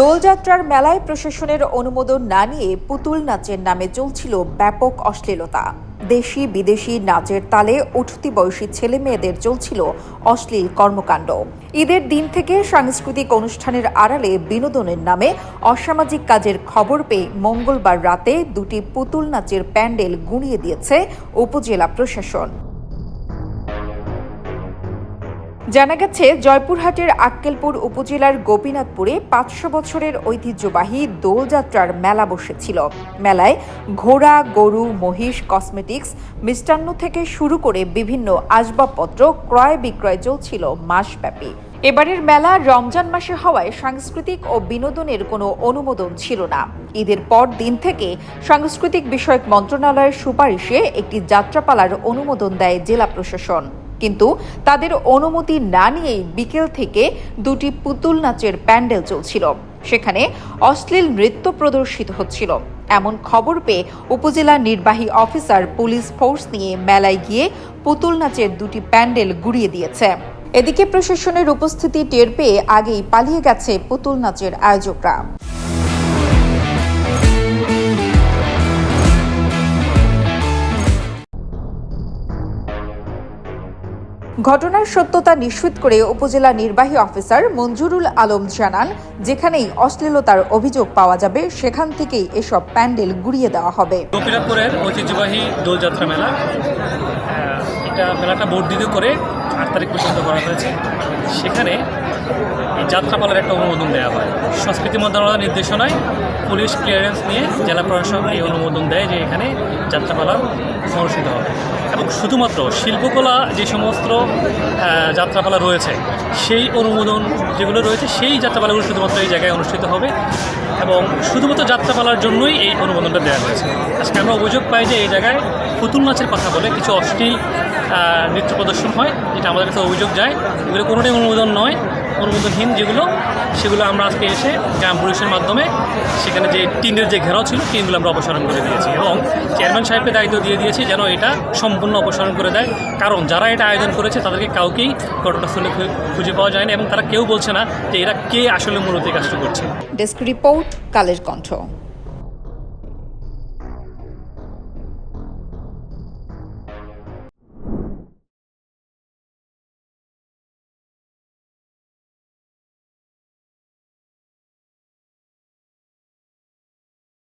দোলযাত্রার মেলায় প্রশাসনের অনুমোদন না নিয়ে পুতুল নাচের নামে চলছিল ব্যাপক অশ্লীলতা। দেশি, বিদেশি নাচের তালে উঠতি বয়সী ছেলে মেয়েদের চলছিল অশ্লীল কর্মকাণ্ড। ঈদের দিন থেকে সাংস্কৃতিক অনুষ্ঠানের আড়ালে বিনোদনের নামে অসামাজিক কাজের খবর পেয়ে মঙ্গলবার রাতে দুটি পুতুল নাচের প্যান্ডেল গুঁড়িয়ে দিয়েছে উপজেলা প্রশাসন। জানা গেছে, জয়পুরহাটের আক্কেলপুর উপজেলার গোপীনাথপুরে পাঁচশো বছরের ঐতিহ্যবাহী দোলযাত্রার মেলা বসেছিল। মেলায় ঘোড়া, গরু, মহিষ, কসমেটিক্স, মিষ্টান্ন থেকে শুরু করে বিভিন্ন আসবাবপত্র ক্রয় বিক্রয় চলছিল মাসব্যাপী। এবারের মেলা রমজান মাসে হওয়ায় সাংস্কৃতিক ও বিনোদনের কোনো অনুমোদন ছিল না। ঈদের পর দিন থেকে সাংস্কৃতিক বিষয়ক মন্ত্রণালয়ের সুপারিশে একটি যাত্রাপালার অনুমোদন দেয় জেলা প্রশাসন। কিন্তু তাদের অনুমতি না নিয়েই বিকেল থেকে দুটি পুতুল নাচের প্যান্ডেল চলছিল। সেখানে অশ্লীল নৃত্য প্রদর্শিত হচ্ছিল। এমন খবর পেয়ে উপজেলা নির্বাহী অফিসার পুলিশ ফোর্স নিয়ে মেলায় গিয়ে পুতুল নাচের দুটি প্যান্ডেল গুড়িয়ে দিয়েছে। এদিকে প্রশাসনের উপস্থিতি টের পেয়ে আগেই পালিয়ে গেছে পুতুল নাচের আয়োজকরা। ঘটনার সত্যতা নিশ্চিত করে উপজেলা নির্বাহী অফিসার মঞ্জুরুল আলম জানান, যেখানেই অশ্লীলতার অভিযোগ পাওয়া যাবে, সেখান থেকেই এসব প্যান্ডেল গুড়িয়ে দেওয়া হবে। গোপীনাথপুরের ঐতিহ্যবাহী দোলযাত্রা মেলা। এটা মেলাটা বর্ধিত করে আট তারিখ পর্যন্ত করা হয়েছে। সেখানে এই যাত্রাপালার একটা অনুমোদন দেওয়া হয়। সংস্কৃতি মন্ত্রণালয়ের নির্দেশনায় পুলিশ ক্লিয়ারেন্স নিয়ে জেলা প্রশাসন এই অনুমোদন দেয় যে এখানে যাত্রাপালা অনুষ্ঠিত হবে। এবং শুধুমাত্র শিল্পকলা যে সমস্ত যাত্রাপালা রয়েছে, সেই অনুমোদন যেগুলো রয়েছে, সেই যাত্রাপালাগুলো শুধুমাত্র এই জায়গায় অনুষ্ঠিত হবে এবং শুধুমাত্র যাত্রাপালার জন্যই এই অনুমোদনটা দেওয়া হয়েছে। আজকে আমরা অভিযোগ পাই যে এই জায়গায় পুতুল নাচের কথা বলে কিছু অশ্লীল নৃত্য প্রদর্শন হয় যেটা আমাদের কাছে অভিযোগ যায়। এগুলো কোনোটাই অনুমোদন নয়। অনুমোদনহীন যেগুলো, সেগুলো আমরা আজকে এসে গ্রাম পুলিশের মাধ্যমে, সেখানে যে টিনের যে ঘেরাও ছিল, টিনগুলো আমরা অপসারণ করে দিয়েছি। এবং চেয়ারম্যান সাহেবকে দায়িত্ব দিয়ে দিয়েছি যেন এটা সম্পূর্ণ অপসারণ করে দেয়। কারণ যারা এটা আয়োজন করেছে, তাদেরকে কাউকেই ঘটনাস্থলে খুঁজে পাওয়া যায় না এবং তারা কেউ বলছে না যে এরা কে আসলে মূলত কাজটা করছে। Desk report, Kaler Kantho.